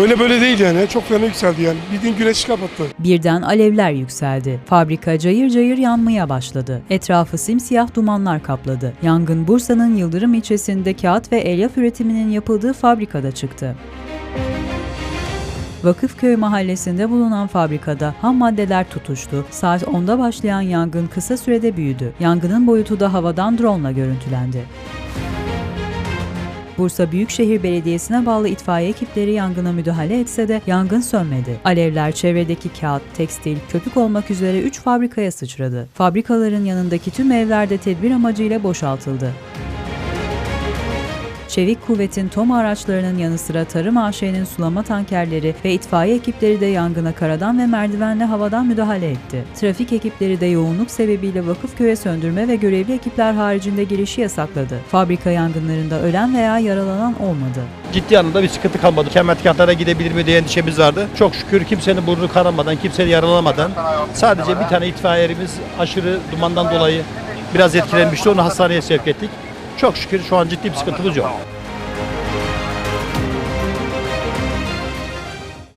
Öyle böyle değil yani. Çok fena yükseldi yani. Bildiğin güneş kapattı. Birden alevler yükseldi. Fabrika cayır cayır yanmaya başladı. Etrafı simsiyah dumanlar kapladı. Yangın Bursa'nın Yıldırım ilçesinde kağıt ve elyaf üretiminin yapıldığı fabrikada çıktı. Vakıfköy mahallesinde bulunan fabrikada ham maddeler tutuştu. Saat 10'da başlayan yangın kısa sürede büyüdü. Yangının boyutu da havadan drone görüntülendi. Bursa Büyükşehir Belediyesi'ne bağlı itfaiye ekipleri yangına müdahale etse de yangın sönmedi. Alevler çevredeki kağıt, tekstil, köpük olmak üzere 3 fabrikaya sıçradı. Fabrikaların yanındaki tüm evler de tedbir amacıyla boşaltıldı. Çevik kuvvetin TOM araçlarının yanı sıra tarım AŞ'nin sulama tankerleri ve itfaiye ekipleri de yangına karadan ve merdivenle havadan müdahale etti. Trafik ekipleri de yoğunluk sebebiyle Vakıfköy'e söndürme ve görevli ekipler haricinde girişi yasakladı. Fabrika yangınlarında ölen veya yaralanan olmadı. ciddi anlamda bir sıkıntı kalmadı. Kemertikatlara gidebilir mi diye endişemiz vardı. Çok şükür kimsenin burnu kanamadan, kimseyi yaralamadan sadece bir tane itfaiyerimiz aşırı dumandan dolayı biraz etkilenmişti. Onu hastaneye sevk ettik. Çok şükür şu an ciddi bir sıkıntımız yok.